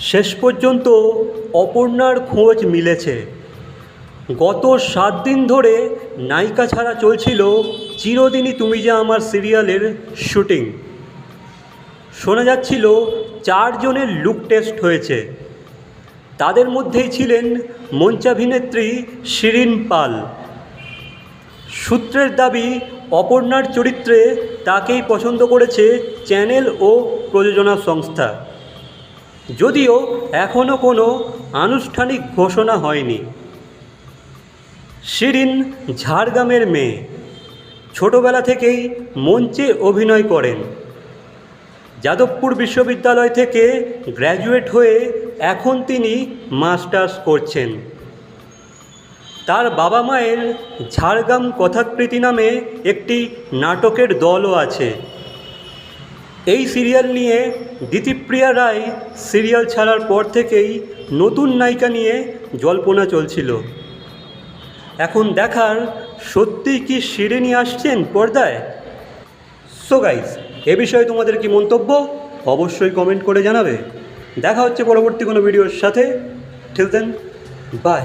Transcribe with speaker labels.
Speaker 1: শেষ পর্যন্ত অপর্ণার খোঁজ মিলেছে। গত সাত দিন ধরে নায়িকা ছাড়া চলছিল চিরদিনই তুমি যে আমার সিরিয়ালের শুটিং। শোনা যাচ্ছিল চারজনের লুক টেস্ট হয়েছে। তাদের মধ্যেই ছিলেন মঞ্চাভিনেত্রী শিরিন পাল। সূত্রের দাবি, অপর্ণার চরিত্রে তাকেই পছন্দ করেছে চ্যানেল ও প্রযোজনা সংস্থা। যদিও এখনও কোনো আনুষ্ঠানিক ঘোষণা হয়নি। শিরিন ঝাড়গ্রামের মেয়ে। ছোটবেলা থেকেই মঞ্চে অভিনয় করেন। যাদবপুর বিশ্ববিদ্যালয় থেকে গ্র্যাজুয়েট হয়ে এখন তিনি মাস্টার্স করছেন। তার বাবা মায়ের ঝাড়গ্রাম কথাকৃতি নামে একটি নাটকের দলও আছে। এই সিরিয়াল নিয়ে দিতিপ্রিয়া রায় সিরিয়াল ছাড়ার পর থেকেই নতুন নায়িকা নিয়ে জল্পনা চলছিল। এখন দেখার সত্যি কি শিরিনি আসছেন পর্দায়? সো গাইস এ বিষয়ে তোমাদের কি মন্তব্য? অবশ্যই কমেন্ট করে জানাবে। দেখা হচ্ছে পরবর্তী কোনো ভিডিওর সাথে। ঠিক দেন বাই